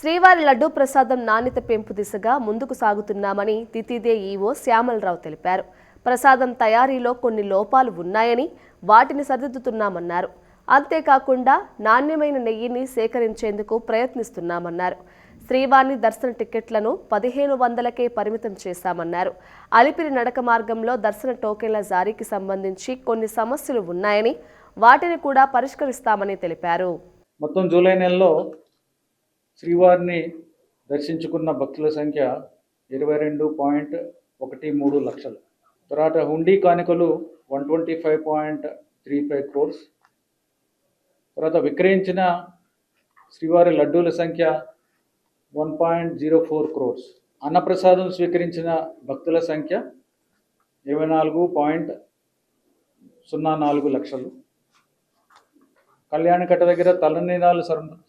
శ్రీవారి లడ్డూ ప్రసాదం నాణ్యత పెంపు దిశగా ముందుకు సాగుతున్నామని తితిదే ఈవో శ్యామలరావు తెలిపారు. ప్రసాదం తయారీలో కొన్ని లోపాలు ఉన్నాయని వాటిని సరిదిద్దుతున్నామన్నారు. అంతేకాకుండా నాణ్యమైన నెయ్యిని సేకరించేందుకు ప్రయత్నిస్తున్నామన్నారు. శ్రీవారి దర్శన టికెట్లను పదిహేను వందలకే పరిమితం చేశామన్నారు. అలిపిరి నడక మార్గంలో దర్శన టోకెన్ల జారీకి సంబంధించి కొన్ని సమస్యలు ఉన్నాయని వాటిని కూడా పరిష్కరిస్తామని తెలిపారు. మొత్తం జూలై నెలలో శ్రీవారిని దర్శించుకున్న భక్తుల సంఖ్య ఇరవై రెండు పాయింట్ ఒకటి మూడు లక్షలు. తర్వాత హుండీ కానుకలు one twenty five point three five crores. తర్వాత విక్రయించిన శ్రీవారి లడ్డూల సంఖ్య one point zero four crores. అన్నప్రసాదం స్వీకరించిన భక్తుల సంఖ్య ఇరవై నాలుగు పాయింట్ సున్నా నాలుగు లక్షలు. కళ్యాణకట్ట దగ్గర తలనీలాలు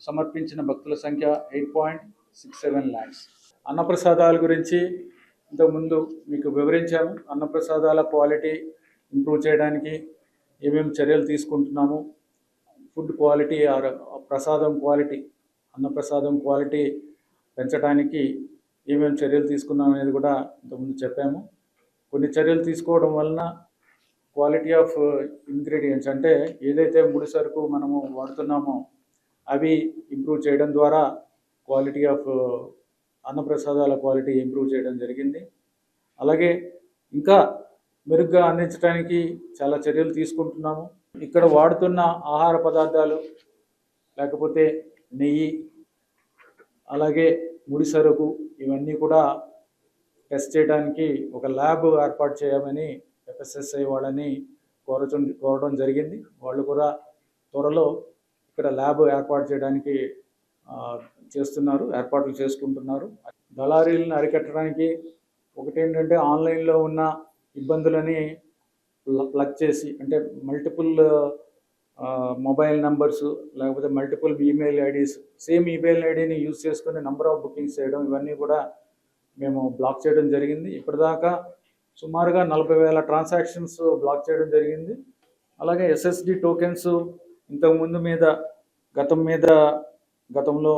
సమర్పించిన భక్తుల సంఖ్య eight point six seven lakhs. అన్నప్రసాదాల గురించి ఇంతకుముందు మీకు వివరించాము అన్నప్రసాదాల క్వాలిటీ ఇంప్రూవ్ చేయడానికి ఏమేమి చర్యలు తీసుకుంటున్నాము food quality or prasadam quality అన్నప్రసాదం క్వాలిటీ పెంచడానికి ఏమేమి చర్యలు తీసుకున్నాం అనేది కూడా ఇంతకుముందు చెప్పాము. కొన్ని చర్యలు తీసుకోవడం వలన క్వాలిటీ ఆఫ్ ఇంగ్రీడియంట్స్ అంటే ఏదైతే ముడి సరుకు మనము వాడుతున్నామో అవి ఇంప్రూవ్ చేయడం ద్వారా క్వాలిటీ ఆఫ్ అన్నప్రసాదాల క్వాలిటీ ఇంప్రూవ్ చేయడం జరిగింది. అలాగే ఇంకా మెరుగ్గా అందించడానికి చాలా చర్యలు తీసుకుంటున్నాము. ఇక్కడ వాడుతున్న ఆహార పదార్థాలు లేకపోతే నెయ్యి అలాగే ముడి సరుకు ఇవన్నీ కూడా టెస్ట్ చేయడానికి ఒక ల్యాబ్ ఏర్పాటు చేయమని ఎఫ్ఎస్ఎస్ఐ వాళ్ళని కోరచు కోరడం జరిగింది. వాళ్ళు కూడా త్వరలో ఇక్కడ ల్యాబ్ ఏర్పాటు చేయడానికి చేస్తున్నారు. ఏర్పాట్లు చేసుకుంటున్నారు. దళారీలను అరికట్టడానికి ఒకటి ఏంటంటే ఆన్లైన్లో ఉన్న ఇబ్బందులని ప్లగ్ చేసి అంటే మల్టిపుల్ మొబైల్ నంబర్స్ లేకపోతే multiple email IDs same email ఐడిని యూజ్ చేసుకుని నెంబర్ ఆఫ్ బుకింగ్స్ చేయడం ఇవన్నీ కూడా మేము బ్లాక్ చేయడం జరిగింది. ఇప్పటిదాకా సుమారుగా నలభై వేల ట్రాన్సాక్షన్స్ బ్లాక్ చేయడం జరిగింది. అలాగే ఎస్ఎస్డి టోకెన్స్ ఇంతకుముందు మీద గతం మీద గతంలో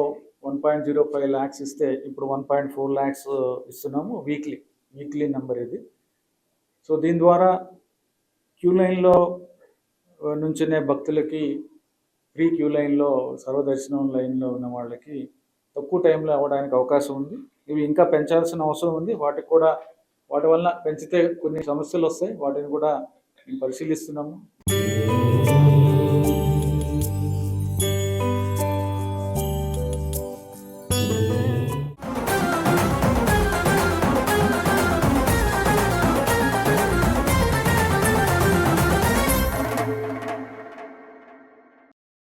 one point zero five lakhs ఇస్తే ఇప్పుడు వన్ పాయింట్ ఫోర్ ల్యాక్స్ ఇస్తున్నాము వీక్లీ వీక్లీ నెంబర్ ఇది. సో దీని ద్వారా క్యూ లైన్లో నుంచునే భక్తులకి ఫ్రీ క్యూ లైన్లో సర్వదర్శనం లైన్లో ఉన్న వాళ్ళకి తక్కువ టైంలో అవ్వడానికి అవకాశం ఉంది. ఇవి ఇంకా పెంచాల్సిన అవసరం ఉంది. వాటికి కూడా వాటి వలన పెంచితే కొన్ని సమస్యలు వస్తాయి. వాటిని కూడా మేము పరిశీలిస్తున్నాము.